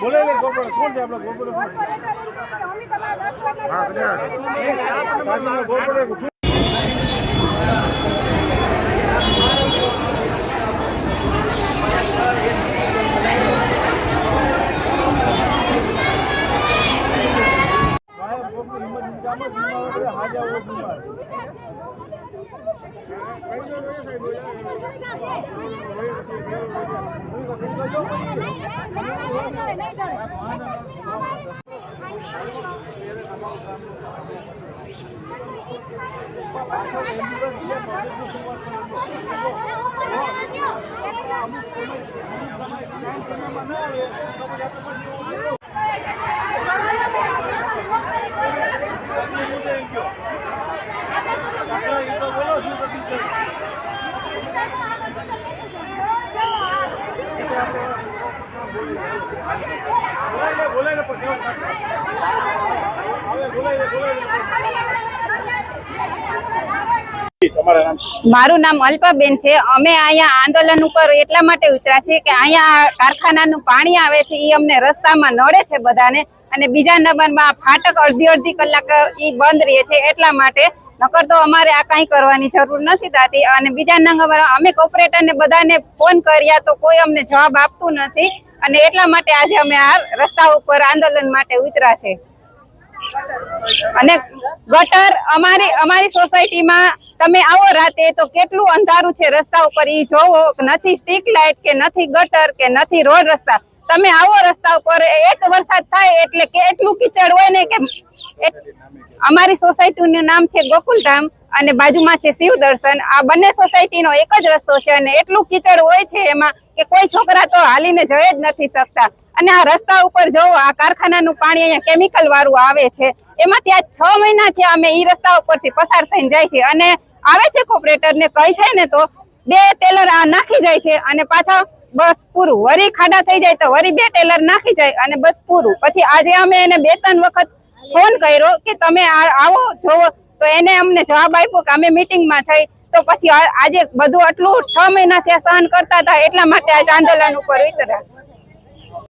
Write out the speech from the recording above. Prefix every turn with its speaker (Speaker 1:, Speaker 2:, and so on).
Speaker 1: બોલે ને ગોપાલ કોણ છે. આપણા ગોપાલ
Speaker 2: મમ્મી તમારા દસ વાગે
Speaker 1: હા. કન્યા ગોપાલ બોલાય બોલાય પણ હવે બોલાય
Speaker 3: મારું નામ અલ્પાબેન છે. અમે અહીંયા આંદોલન ઉપર એટલા માટે ઉતર્યા છીએ કે અહીંયા કારખાનાનું પાણી આવે છે એ અમને રસ્તામાં નડે છે બધાને અને બીજા નંબરમાં ફાટક અડધી અડધી કલાક એ બંધ રહે છે એટલા માટે. નકર તો અમારે આ કાંઈ કરવાની જરૂર નથી થતી અને બીજા નંબર અમે કોર્પોરેટરને બધાને ફોન કર્યા તો કોઈ અમને જવાબ આપતું નથી. અને એટલા માટે આજે અમે આ રસ્તા ઉપર આંદોલન માટે ઉતર્યા છે. અને ગટર અમારી અમારી સોસાયટીમાં તમે આવો રાતે તો કેટલું અંધારું છે રસ્તા ઉપર, ઈ જોવો નથી સ્ટીક લાઇટ કે નથી ગટર કે નથી રોડ રસ્તા. તમે આવો રસ્તા ઉપર, એક વરસાદ થાય એટલે કેટલું કીચડ હોય ને કે એ- અમારી સોસાયટીનું નામ છે ગોકુલધામ અને બાજુમાં છે શિવ દર્શન. આ બંને સોસાયટીનો એક જ રસ્તો છે અને એટલું કીચડ હોય છે એમાં કે કોઈ છોકરા તો હાલીને જઈ જ નથી શકતા. અને આ રસ્તા ઉપર જો આ કારખાનાનું પાણી અહીંયા કેમિકલ વાળું આવે છે એમાંથી આ છ મહિના છે અમે એ રસ્તા ઉપરથી પસાર થઈને જાય છે અને આવે છે કોપરેટરને કહી છે ને તો બે ટેલર આ નાખી જાય છે અને પાછા બસ પૂરું. વરી ખાડા થઈ જાય તો વરી બે ટેલર નાખી જાય અને બસ પૂરું. પછી આજે અમે એને બે ત્રણ વખત ફોન કર્યો કે તમે આવો, જોવો. તો એને અમને જવાબ આપ્યો કે અમે મિટિંગમાં થઈ તો પછી આજે બધું આટલું છ મહિના ત્યાં સહન કરતા હતા, એટલા માટે આજે આંદોલન ઉપર ઉતર્યા.